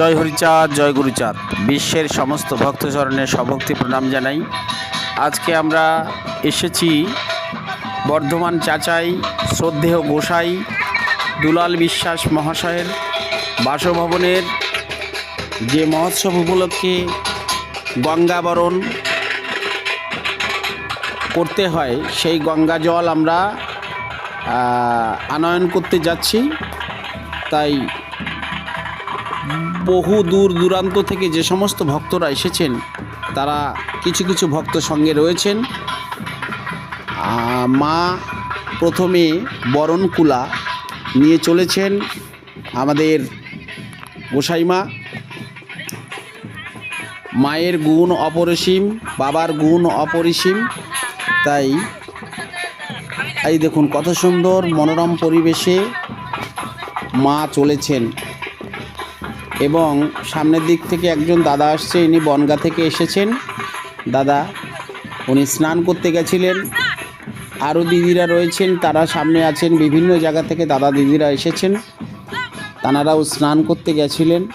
জয় হরিচাঁদ, জয় গুরুচাঁদ। বিশ্বের সমস্ত ভক্তচরণের সভক্তি প্রণাম জানাই। আজকে আমরা এসেছি বর্ধমান চাচাই শ্রদ্ধেয় গোসাই দুলাল বিশ্বাস মহাশয়ের বাসভবনের যে মহোৎসব উপলক্ষে গঙ্গাবরণ করতে হয়, সেই গঙ্গা জল আমরা আনয়ন করতে যাচ্ছি। তাই বহু দূর দূরান্ত থেকে যে সমস্ত ভক্তরা এসেছেন, তারা কিছু কিছু ভক্ত সঙ্গে রয়েছেন। মা প্রথমে বরণকুলা নিয়ে চলেছেন আমাদের গোসাইমা মায়ের গুণ অপরিসীম, বাবার গুণ অপরিসীম, তাই, এই দেখুন কত সুন্দর মনোরম পরিবেশে মা চলেছেন। এবং সামনের দিক থেকে একজন দাদা আসছে, ইনি বনগা থেকে এসেছেন। দাদা, উনি স্নান করতে গেছিলেন। আরও দিদিরা রয়েছেন, তারা সামনে আছেন, বিভিন্ন জায়গা থেকে দাদা দিদিরা এসেছেন। তানারাও স্নান করতে গেছিলেন।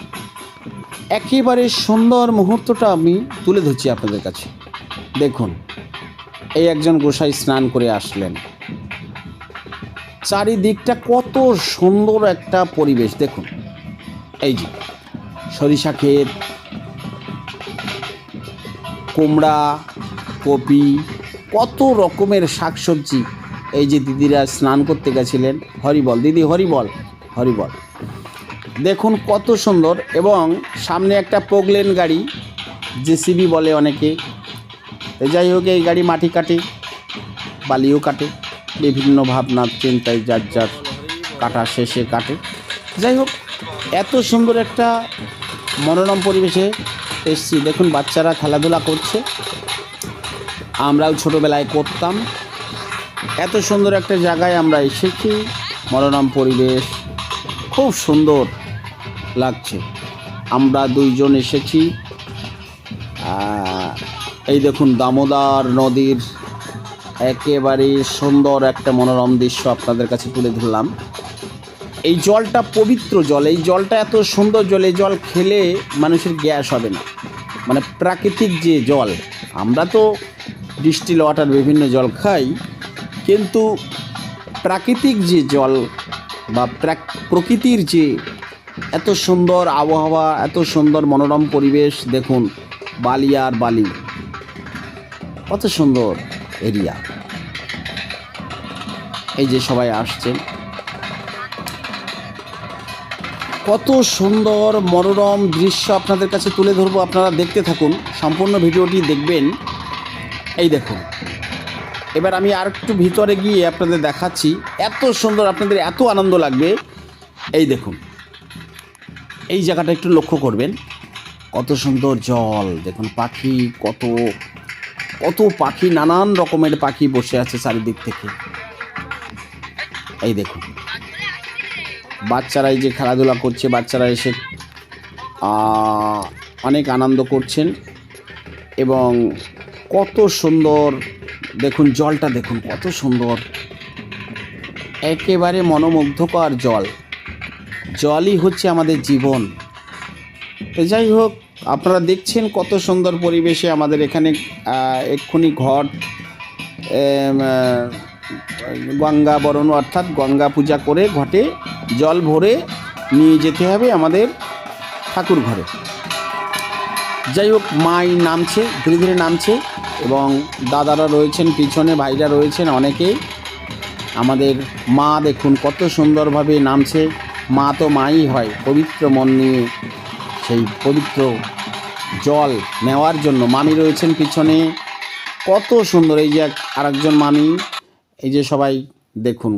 একেবারে সুন্দর মুহূর্তটা আমি তুলে ধরছি আপনাদের কাছে। দেখুন, এই একজন গোসাই স্নান করে আসলেন। চারিদিকটা কত সুন্দর একটা পরিবেশ, দেখুন। এই যে সরিষা ক্ষেত, কুমড়া, কপি, কত রকমের শাকসবজি। এই যে দিদিরা স্নান করতে গেছিলেন, হরিবল। দিদি, হরিবল হরিবল। দেখুন কত সুন্দর এবং সামনে একটা প্রোগলেন গাড়ি, জেসিবি বলে অনেকে। যাই হোক, এই গাড়ি মাটি কাটে, বালিও কাটে, বিভিন্ন ভাবনা, চিন্তায় যার যার কাটা শেষে কাটে। যাই হোক এত সুন্দর একটা মনোরম পরিবেশে এসছি। দেখুন, বাচ্চারা খেলাধুলা করছে। আমরাও ছোটোবেলায় করতাম। এত সুন্দর একটা জায়গায় আমরা এসেছি। মনোরম পরিবেশ। খুব সুন্দর লাগছে। আমরা দুইজন এসেছি। এই দেখুন, দামোদর নদীর একেবারে সুন্দর একটা মনোরম দৃশ্য আপনাদের কাছে তুলে ধরলাম। এই জলটা পবিত্র জল, এই জলটা এত সুন্দর জল, এই জল খেলে মানুষের গ্যাস হবে না। মানে প্রাকৃতিক যে জল, আমরা তো ডিস্টিল ওয়াটার বিভিন্ন জল খাই, কিন্তু প্রাকৃতিক যে জল বা প্রাক- প্রকৃতির যে এত সুন্দর আবহাওয়া, এত সুন্দর মনোরম পরিবেশ, দেখুন, বালি আর বালি। কত সুন্দর এরিয়া। এই যে সবাই আসছেন। কত সুন্দর মনোরম দৃশ্য আপনাদের কাছে তুলে ধরবো, আপনারা দেখতে থাকুন। সম্পূর্ণ ভিডিওটি দেখবেন। এই দেখুন। এবার আমি আর একটু ভিতরে গিয়ে আপনাদের দেখাচ্ছি। এত সুন্দর, আপনাদের এত আনন্দ লাগবে। এই দেখুন। এই জায়গাটা একটু লক্ষ্য করবেন। কত সুন্দর জল। দেখুন, পাখি কত কত পাখি, নানান রকমের পাখি বসে আছে চারিদিক থেকে। এই দেখুন। বাচ্চারা এই যে খেলাধুলা করছে বাচ্চারা এসে অনেক আনন্দ করছেন এবং কত সুন্দর দেখুন জলটা দেখুন কত সুন্দর। একেবারে মনোমুগ্ধকর জল। জলই হচ্ছে আমাদের জীবন। তো যাই হোক আপনারা দেখছেন কত সুন্দর পরিবেশে আমাদের এখানে এক্ষুনি আহ, গঙ্গা বরণ, অর্থাৎ গঙ্গা পূজা করে ঘটে, জল ভরে নিয়ে যেতে হবে আমাদের ঠাকুর ঘরে। যাই হোক, মাই নামছে, ধীরে ধীরে নামছে এবং দাদারা রয়েছেন, পিছনে ভাইরা রয়েছেন অনেকেই। আমাদের মা দেখুন, কত সুন্দরভাবে নামছে। মা তো মাই হয়, পবিত্র মন নিয়ে সেই পবিত্র জল নেওয়ার জন্য। মামি রয়েছেন পিছনে, কত সুন্দর। এই যে আরেকজন মামি এই যে সবাই দেখুন,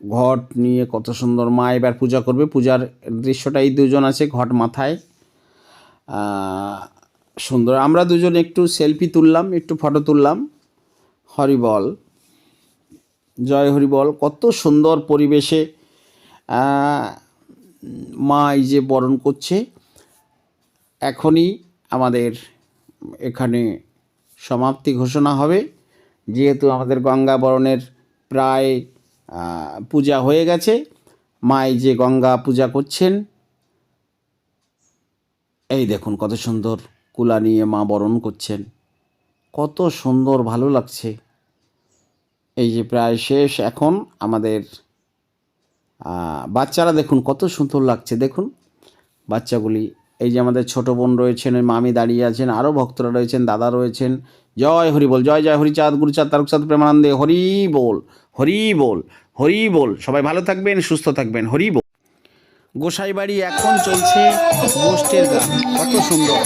ঘট নিয়ে কত সুন্দর মা এবার পূজা করবে। পূজার দৃশ্যটা এই দুজন আছে, ঘট মাথায়। সুন্দর। আমরা দুজন একটু সেলফি তুললাম, একটু ফটো তুললাম। হরিবল জয় হরিবল কত সুন্দর পরিবেশে মা এই যে বরণ করছে। এখনই আমাদের এখানে সমাপ্তি ঘোষণা হবে। যেহেতু আমাদের গঙ্গা বরণের প্রায় পূজা হয়ে গেছে মা এই যে গঙ্গা পূজা করছেন, এই দেখুন কত সুন্দর কুলা নিয়ে মা বরণ করছেন, কত সুন্দর ভালো লাগছে। এই যে প্রায় শেষ এখন আমাদের বাচ্চারা দেখুন কত সুন্দর লাগছে, দেখুন বাচ্চাগুলি। এই যে আমাদের ছোট বোন রয়েছেন, ওই মামি দাঁড়িয়ে আছেন, আরও ভক্তরা রয়েছেন, দাদা রয়েছেন জয় হরি বল, জয় জয়, হরিচাঁদ, গুরুচাঁদ, তারকচাঁদ, প্রেমানন্দে, হরি বল হরি বল হরি বল। সবাই ভালো থাকবেন, সুস্থ থাকবেন, হরি বল। গোসাই বাড়ি এখন চলছে গোষ্ঠের গান, কত সুন্দর।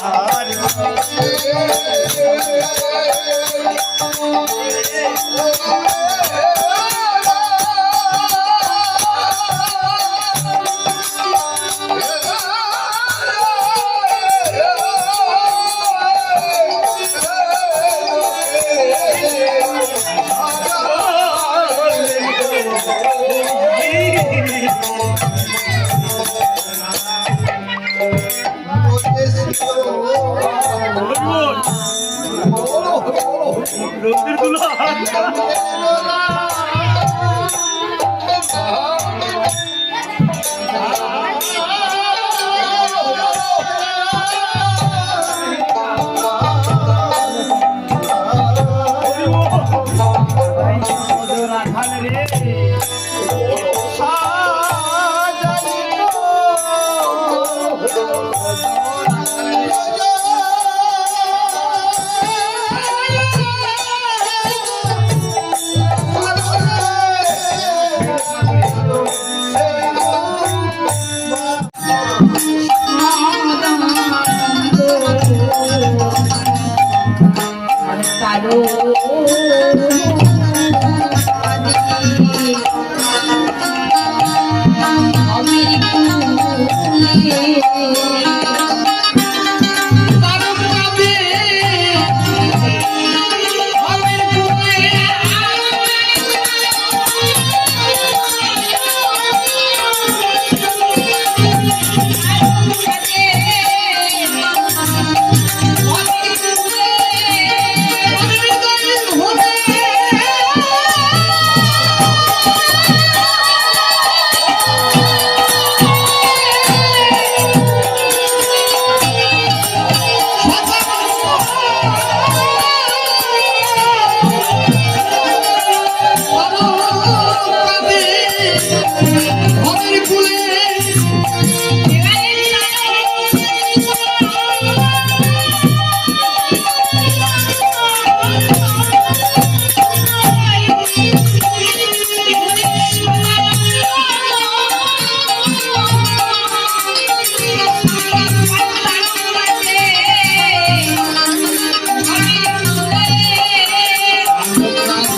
Thank you. বন্ধুরগুলো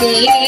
day.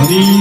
হরি